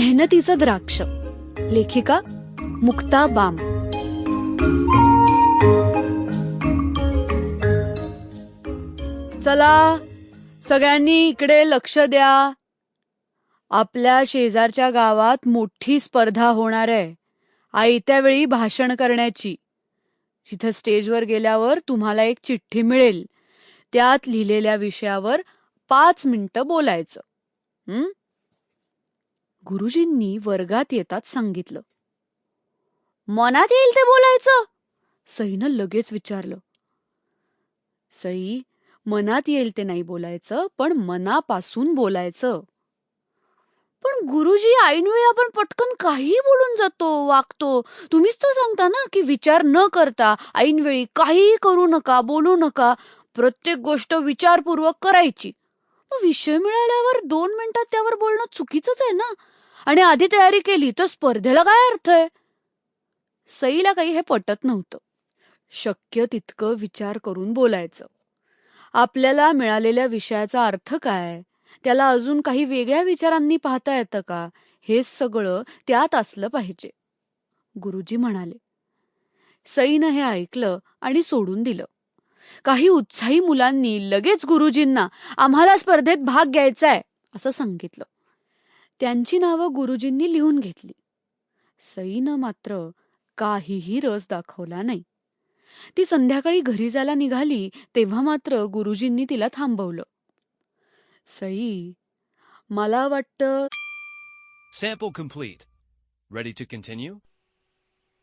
मेहनतीचं द्राक्ष. लेखिका मुक्ता बाम. चला सगळ्यांनी इकडे लक्ष द्या. आपल्या शेजारच्या गावात मोठी स्पर्धा होणार आहे. आयत्या वेळी भाषण करण्याची. तिथं स्टेजवर गेल्यावर तुम्हाला एक चिठ्ठी मिळेल. त्यात लिहिलेल्या विषयावर पाच मिनिटं बोलायचं. हं? गुरुजींनी वर्गात येतात सांगितलं. मनात येईल ते बोलायचं. सईनं लगेच विचारलं. सई मनात येईल ते नाही बोलायचं पण मनापासून बोलायचं. पण गुरुजी ऐनवेळी आपण पटकन काही बोलून जातो वागतो. तुम्हीच तर सांगता ना की विचार न करता ऐनवेळी काहीही करू नका बोलू नका. प्रत्येक गोष्ट विचारपूर्वक करायची. मग विषय मिळाल्यावर दोन मिनिटात त्यावर बोलणं चुकीचंच आहे ना. आणि आधी तयारी केली तर स्पर्धेला काय अर्थ आहे? सईला काही हे पटत नव्हतं. शक्य तितकं विचार करून बोलायचं. आपल्याला मिळालेल्या विषयाचा अर्थ काय? त्याला अजून काही वेगळ्या विचारांनी पाहता येतं का? हे सगळं त्यात असलं पाहिजे. गुरुजी म्हणाले. सईनं हे ऐकलं आणि सोडून दिलं. काही उत्साही मुलांनी लगेच गुरुजींना आम्हाला स्पर्धेत भाग घ्यायचा आहे असं सांगितलं. त्यांची नावं गुरुजींनी लिहून घेतली सईनं मात्र काहीही रस दाखवला नाही ती संध्याकाळी घरी जायला निघाली तेव्हा मात्र गुरुजींनी तिला थांबवलं सई मला वाटतं Sample complete. Ready to continue?